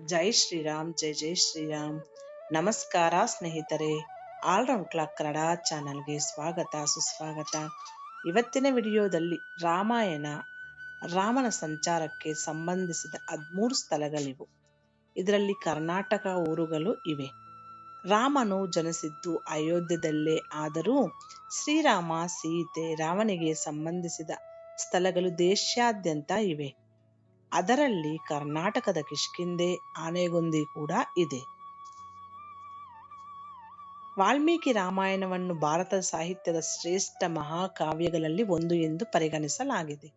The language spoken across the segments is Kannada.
ಜೈ ಶ್ರೀರಾಮ್, ಜೈ ಜೈ ಶ್ರೀರಾಮ್. ನಮಸ್ಕಾರ ಸ್ನೇಹಿತರೆ ಆಲ್ರೌಂಡ್ ಕ್ಲಾಕ್ ಕನ್ನಡ ಚಾನಲ್ಗೆ ಸ್ವಾಗತ, ಸುಸ್ವಾಗತ. ಇವತ್ತಿನ ವಿಡಿಯೋದಲ್ಲಿ ರಾಮಾಯಣ ರಾಮನ ಸಂಚಾರಕ್ಕೆ ಸಂಬಂಧಿಸಿದ ಹದ್ಮೂರು ಸ್ಥಳಗಳಿವು. ಇದರಲ್ಲಿ ಕರ್ನಾಟಕ ಊರುಗಳು ಇವೆ. ರಾಮನು ಜನಿಸಿದ್ದು ಅಯೋಧ್ಯದಲ್ಲೇ ಆದರೂ ಶ್ರೀರಾಮ, ಸೀತೆ ರಾಮನಿಗೆ ಸಂಬಂಧಿಸಿದ ಸ್ಥಳಗಳು ದೇಶಾದ್ಯಂತ ಇವೆ. ಅದರಲ್ಲಿ ಕರ್ನಾಟಕದ ಕಿಷ್ಕಿಂಧೆ ಆನೆಗೊಂದಿ ಕೂಡ ಇದೆ. ವಾಲ್ಮೀಕಿ ರಾಮಾಯಣವನ್ನು ಭಾರತದ ಸಾಹಿತ್ಯದ ಶ್ರೇಷ್ಠ ಮಹಾಕಾವ್ಯಗಳಲ್ಲಿ ಒಂದು ಎಂದು ಪರಿಗಣಿಸಲಾಗಿದೆ.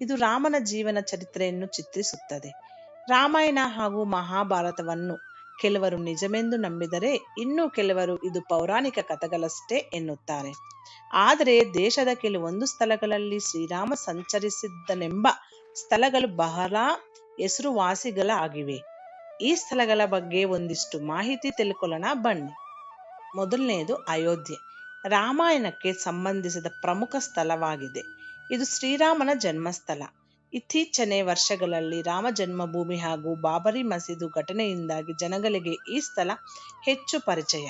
ಇದು ರಾಮನ ಜೀವನ ಚರಿತ್ರೆಯನ್ನು ಚಿತ್ರಿಸುತ್ತದೆ. ರಾಮಾಯಣ ಹಾಗೂ ಮಹಾಭಾರತವನ್ನು ಕೆಲವರು ನಿಜವೆಂದು ನಂಬಿದರೆ ಇನ್ನು ಕೆಲವರು ಇದು ಪೌರಾಣಿಕ ಕಥೆಗಳಷ್ಟೇ ಎನ್ನುತ್ತಾರೆ. ಆದರೆ ದೇಶದ ಕೆಲವೊಂದು ಸ್ಥಳಗಳಲ್ಲಿ ಶ್ರೀರಾಮ ಸಂಚರಿಸಿದ್ದನೆಂಬ ಸ್ಥಳಗಳು ಬಹಳ ಹೆಸರುವಾಸಿಗಳಾಗಿವೆ ಈ ಸ್ಥಳಗಳ ಬಗ್ಗೆ ಒಂದಿಷ್ಟು ಮಾಹಿತಿ ತಿಳ್ಕೊಳ್ಳೋಣ, ಬನ್ನಿ. ಮೊದಲನೆಯದು ಅಯೋಧ್ಯೆ. ರಾಮಾಯಣಕ್ಕೆ ಸಂಬಂಧಿಸಿದ ಪ್ರಮುಖ ಸ್ಥಳವಾಗಿದೆ. ಇದು ಶ್ರೀರಾಮನ ಜನ್ಮಸ್ಥಳ. ಇತ್ತೀಚನೆ ವರ್ಷಗಳಲ್ಲಿ ರಾಮ ಜನ್ಮಭೂಮಿ ಹಾಗೂ ಬಾಬರಿ ಮಸೀದು ಘಟನೆಯಿಂದಾಗಿ ಜನಗಳಿಗೆ ಈ ಸ್ಥಳ ಹೆಚ್ಚು ಪರಿಚಯ.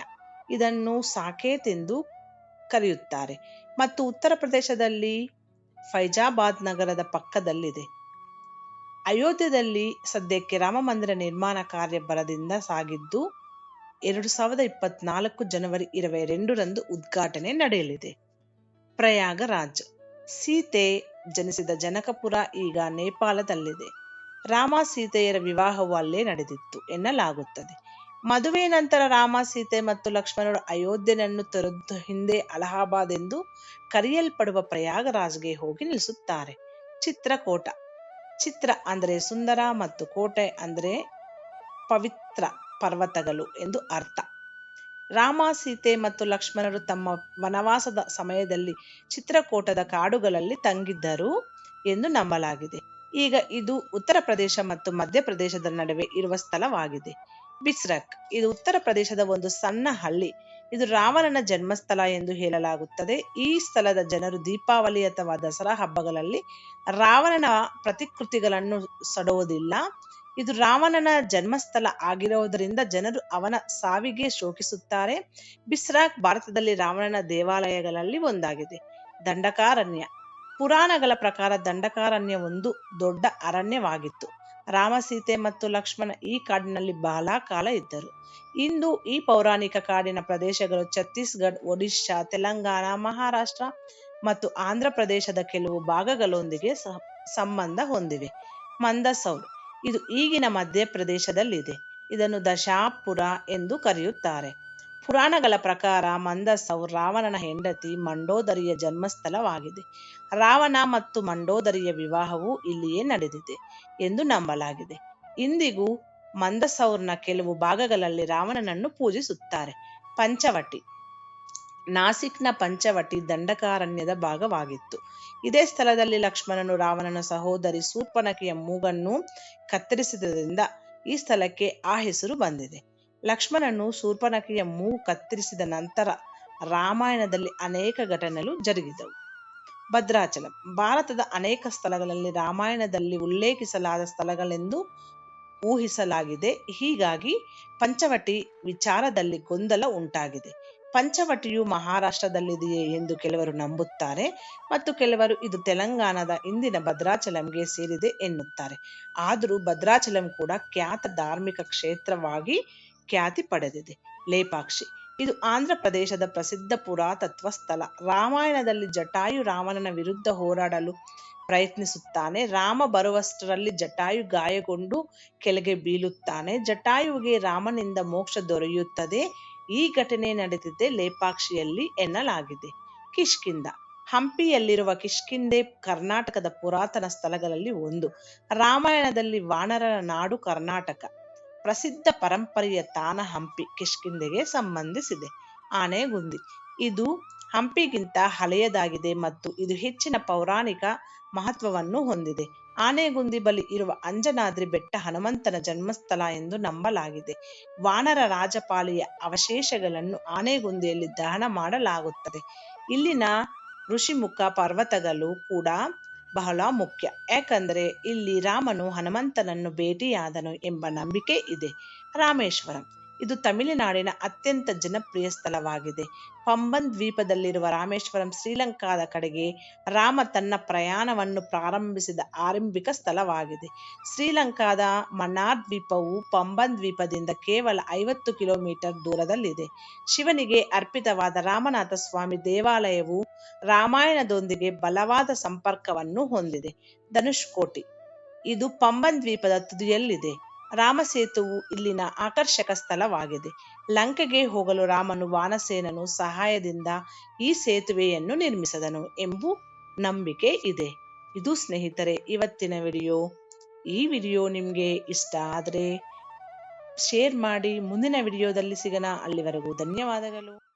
ಇದನ್ನು ಸಾಕೇತ್ ಎಂದು ಕರೆಯುತ್ತಾರೆ. ಮತ್ತು ಉತ್ತರ ಪ್ರದೇಶದಲ್ಲಿ ಫೈಜಾಬಾದ್ ನಗರದ ಪಕ್ಕದಲ್ಲಿದೆ. ಅಯೋಧ್ಯದಲ್ಲಿ ಸದ್ಯಕ್ಕೆ ರಾಮ ಮಂದಿರ ನಿರ್ಮಾಣ ಕಾರ್ಯ ಬರದಿಂದ ಸಾಗಿದ್ದು, ಎರಡು ಸಾವಿರದ ಇಪ್ಪತ್ನಾಲ್ಕು ಜನವರಿ ಇರವೈ ರಂದು ಉದ್ಘಾಟನೆ ನಡೆಯಲಿದೆ. ಪ್ರಯಾಗರಾಜ್ ಸೀತೆ ಜನಿಸಿದ ಜನಕಪುರ ಈಗ ನೇಪಾಳದಲ್ಲಿದೆ. ರಾಮ ಸೀತೆಯರ ವಿವಾಹವು ಅಲ್ಲೇ ನಡೆದಿತ್ತು ಎನ್ನಲಾಗುತ್ತದೆ. ಮದುವೆ ನಂತರ ರಾಮ, ಸೀತೆ ಮತ್ತು ಲಕ್ಷ್ಮಣರು ಅಯೋಧ್ಯೆಯನ್ನು ತೊರೆದು ಹಿಂದೆ ಅಲಹಾಬಾದ್ ಎಂದು ಕರೆಯಲ್ಪಡುವ ಪ್ರಯಾಗರಾಜ್ಗೆ ಹೋಗಿ ನಿಲ್ಲಿಸುತ್ತಾರೆ. ಚಿತ್ರಕೋಟ. ಚಿತ್ರ ಅಂದರೆ ಸುಂದರ ಮತ್ತು ಕೋಟೆ ಅಂದರೆ ಪವಿತ್ರ ಪರ್ವತಗಳು ಎಂದು ಅರ್ಥ. ರಾಮ, ಸೀತೆ ಮತ್ತು ಲಕ್ಷ್ಮಣರು ತಮ್ಮ ವನವಾಸದ ಸಮಯದಲ್ಲಿ ಚಿತ್ರಕೋಟದ ಕಾಡುಗಳಲ್ಲಿ ತಂಗಿದ್ದರು ಎಂದು ನಂಬಲಾಗಿದೆ. ಈಗ ಇದು ಉತ್ತರ ಪ್ರದೇಶ ಮತ್ತು ಮಧ್ಯಪ್ರದೇಶದ ನಡುವೆ ಇರುವ ಸ್ಥಳವಾಗಿದೆ. ಬಿಸ್ರಕ್. ಇದು ಉತ್ತರ ಪ್ರದೇಶದ ಒಂದು ಸಣ್ಣ ಹಳ್ಳಿ. ಇದು ರಾವಣನ ಜನ್ಮಸ್ಥಳ ಎಂದು ಹೇಳಲಾಗುತ್ತದೆ. ಈ ಸ್ಥಳದ ಜನರು ದೀಪಾವಳಿ ಅಥವಾ ದಸರಾ ಹಬ್ಬಗಳಲ್ಲಿ ರಾವಣನ ಪ್ರತಿಕೃತಿಗಳನ್ನು ಸಡುವುದಿಲ್ಲ ಇದು ರಾವಣನ ಜನ್ಮಸ್ಥಳ ಆಗಿರುವುದರಿಂದ ಜನರು ಅವನ ಸಾವಿಗೆ ಶೋಕಿಸುತ್ತಾರೆ. ಬಿಸ್ರಾಕ್ ಭಾರತದಲ್ಲಿ ರಾವಣನ ದೇವಾಲಯಗಳಲ್ಲಿ ಒಂದಾಗಿದೆ. ದಂಡಕಾರಣ್ಯ. ಪುರಾಣಗಳ ಪ್ರಕಾರ ದಂಡಕಾರಣ್ಯ ಒಂದು ದೊಡ್ಡ ಅರಣ್ಯವಾಗಿತ್ತು. ರಾಮ, ಸೀತೆ ಮತ್ತು ಲಕ್ಷ್ಮಣ ಈ ಕಾಡಿನಲ್ಲಿ ಬಹಳ ಕಾಲ ಇದ್ದರು. ಇಂದು ಈ ಪೌರಾಣಿಕ ಕಾಡಿನ ಪ್ರದೇಶಗಳು ಛತ್ತೀಸ್ಗಢ, ಒಡಿಶಾ, ತೆಲಂಗಾಣ, ಮಹಾರಾಷ್ಟ್ರ ಮತ್ತು ಆಂಧ್ರ ಪ್ರದೇಶದ ಕೆಲವು ಭಾಗಗಳೊಂದಿಗೆ ಸಂಬಂಧ ಹೊಂದಿವೆ. ಮಂದಸೌರ್ ಇದು ಈಗಿನ ಮಧ್ಯಪ್ರದೇಶದಲ್ಲಿದೆ. ಇದನ್ನು ದಶಾಪುರ ಎಂದು ಕರೆಯುತ್ತಾರೆ. ಪುರಾಣಗಳ ಪ್ರಕಾರ ಮಂದಸ್ಸವು ರಾವಣನ ಹೆಂಡತಿ ಮಂಡೋದರಿಯ ಜನ್ಮಸ್ಥಳವಾಗಿದೆ. ರಾವಣ ಮತ್ತು ಮಂಡೋದರಿಯ ವಿವಾಹವು ಇಲ್ಲಿಯೇ ನಡೆದಿದೆ ಎಂದು ನಂಬಲಾಗಿದೆ. ಇಂದಿಗೂ ಮಂದಸೌರ್ನ ಕೆಲವು ಭಾಗಗಳಲ್ಲಿ ರಾವಣನನ್ನು ಪೂಜಿಸುತ್ತಾರೆ. ಪಂಚವಟಿ. ನಾಸಿಕ್ನ ಪಂಚವಟಿ ದಂಡಕಾರಣ್ಯದ ಭಾಗವಾಗಿತ್ತು. ಇದೇ ಸ್ಥಳದಲ್ಲಿ ಲಕ್ಷ್ಮಣನು ರಾವಣನ ಸಹೋದರಿ ಸೂರ್ಪನಖಿಯ ಮೂಗನ್ನು ಕತ್ತರಿಸಿದ್ದರಿಂದ ಈ ಸ್ಥಳಕ್ಕೆ ಆ ಹೆಸರು ಬಂದಿದೆ. ಲಕ್ಷ್ಮಣನು ಶೂರ್ಪನಖಿಯ ಮೂ ಕತ್ತರಿಸಿದ ನಂತರ ರಾಮಾಯಣದಲ್ಲಿ ಅನೇಕ ಘಟನೆಗಳು ಜರುಗಿದವು. ಭದ್ರಾಚಲಂ, ಭಾರತದ ಅನೇಕ ಸ್ಥಳಗಳಲ್ಲಿ ರಾಮಾಯಣದಲ್ಲಿ ಉಲ್ಲೇಖಿಸಲಾದ ಸ್ಥಳಗಳೆಂದು ಊಹಿಸಲಾಗಿದೆ. ಹೀಗಾಗಿ ಪಂಚವಟಿ ವಿಚಾರದಲ್ಲಿ ಗೊಂದಲ ಉಂಟಾಗಿದೆ. ಪಂಚವಟಿಯು ಮಹಾರಾಷ್ಟ್ರದಲ್ಲಿದೆಯೇ ಎಂದು ಕೆಲವರು ನಂಬುತ್ತಾರೆ ಮತ್ತು ಕೆಲವರು ಇದು ತೆಲಂಗಾಣದ ಇಂದಿನ ಭದ್ರಾಚಲಂಗೆ ಸೇರಿದೆ ಎನ್ನುತ್ತಾರೆ. ಆದರೂ ಭದ್ರಾಚಲಂ ಕೂಡ ಖ್ಯಾತ ಧಾರ್ಮಿಕ ಕ್ಷೇತ್ರವಾಗಿ ಖ್ಯಾತಿ ಪಡೆದಿದೆ. ಲೇಪಾಕ್ಷಿ, ಇದು ಆಂಧ್ರ ಪ್ರದೇಶದ ಪ್ರಸಿದ್ಧ ಪುರಾತತ್ವ ಸ್ಥಳ. ರಾಮಾಯಣದಲ್ಲಿ ಜಟಾಯು ರಾಮನ ವಿರುದ್ಧ ಹೋರಾಡಲು ಪ್ರಯತ್ನಿಸುತ್ತಾನೆ. ರಾಮ ಬರುವಷ್ಟರಲ್ಲಿ ಜಟಾಯು ಗಾಯಗೊಂಡು ಕೆಳಗೆ ಬೀಳುತ್ತಾನೆ. ಜಟಾಯುವಿಗೆ ರಾಮನಿಂದ ಮೋಕ್ಷ ದೊರೆಯುತ್ತದೆ. ಈ ಘಟನೆ ನಡೆದಿದೆ ಲೇಪಾಕ್ಷಿಯಲ್ಲಿ ಎನ್ನಲಾಗಿದೆ. ಕಿಷ್ಕಿಂದ ಹಂಪಿಯಲ್ಲಿರುವ ಕಿಷ್ಕಿಂದೆ ಕರ್ನಾಟಕದ ಪುರಾತನ ಸ್ಥಳಗಳಲ್ಲಿ ಒಂದು. ರಾಮಾಯಣದಲ್ಲಿ ವಾನರರ ನಾಡು ಕರ್ನಾಟಕ. ಪ್ರಸಿದ್ಧ ಪರಂಪರೆಯ ತಾಣ ಹಂಪಿ ಕಿಷ್ಕಿಂಧೆಗೆ ಸಂಬಂಧಿಸಿದೆ. ಆನೆಗುಂದಿ ಇದು ಹಂಪಿಗಿಂತ ಹಳೆಯದಾಗಿದೆ ಮತ್ತು ಇದು ಹೆಚ್ಚಿನ ಪೌರಾಣಿಕ ಮಹತ್ವವನ್ನು ಹೊಂದಿದೆ. ಆನೆಗುಂದಿ ಬಳಿ ಇರುವ ಅಂಜನಾದ್ರಿ ಬೆಟ್ಟ ಹನುಮಂತನ ಜನ್ಮಸ್ಥಳ ಎಂದು ನಂಬಲಾಗಿದೆ. ವಾನರ ರಾಜಪಾಲಿಯ ಅವಶೇಷಗಳನ್ನು ಆನೆಗುಂದಿಯಲ್ಲಿ ದಹನ ಮಾಡಲಾಗುತ್ತದೆ. ಇಲ್ಲಿನ ಋಷಿಮುಖ ಪರ್ವತಗಳು ಕೂಡ ಬಹಳ ಮುಖ್ಯ. ಯಾಕಂದರೆ ಇಲ್ಲಿ ರಾಮನು ಹನುಮಂತನನ್ನು ಭೇಟಿಯಾದನು ಎಂಬ ನಂಬಿಕೆ ಇದೆ. ರಾಮೇಶ್ವರಂ. ಇದು ತಮಿಳುನಾಡಿನ ಅತ್ಯಂತ ಜನಪ್ರಿಯ ಸ್ಥಳವಾಗಿದೆ. ಪಂಬನ್ ದ್ವೀಪದಲ್ಲಿರುವ ರಾಮೇಶ್ವರಂ ಶ್ರೀಲಂಕಾದ ಕಡೆಗೆ ರಾಮ ತನ್ನ ಪ್ರಯಾಣವನ್ನು ಪ್ರಾರಂಭಿಸಿದ ಆರಂಭಿಕ ಸ್ಥಳವಾಗಿದೆ. ಶ್ರೀಲಂಕಾದ ಮನಾರ್ ದ್ವೀಪವು ಪಂಬನ್ ದ್ವೀಪದಿಂದ ಕೇವಲ ಐವತ್ತು ಕಿಲೋಮೀಟರ್ ದೂರದಲ್ಲಿದೆ. ಶಿವನಿಗೆ ಅರ್ಪಿತವಾದ ರಾಮನಾಥ ಸ್ವಾಮಿ ದೇವಾಲಯವು ರಾಮಾಯಣದೊಂದಿಗೆ ಬಲವಾದ ಸಂಪರ್ಕವನ್ನು ಹೊಂದಿದೆ. ಧನುಷ್ಕೋಟಿ ಇದು ಪಂಬನ್ ದ್ವೀಪದ ತುದಿಯಲ್ಲಿದೆ. ರಾಮಸೇತುವು ಇಲ್ಲಿನ ಆಕರ್ಷಕ ಸ್ಥಳವಾಗಿದೆ. ಲಂಕೆಗೆ ಹೋಗಲು ರಾಮನು ವಾನಸೇನನು ಸಹಾಯದಿಂದ ಈ ಸೇತುವೆಯನ್ನು ನಿರ್ಮಿಸಿದನು ಎಂಬು ನಂಬಿಕೆ ಇದೆ. ಇದು ಸ್ನೇಹಿತರೆ, ಇವತ್ತಿನ ವಿಡಿಯೋ. ಈ ವಿಡಿಯೋ ನಿಮಗೆ ಇಷ್ಟ ಆದರೆ ಶೇರ್ ಮಾಡಿ, ಮುಂದಿನ ವಿಡಿಯೋದಲ್ಲಿ ಸಿಗೋಣ. ಅಲ್ಲಿವರೆಗೂ ಧನ್ಯವಾದಗಳು.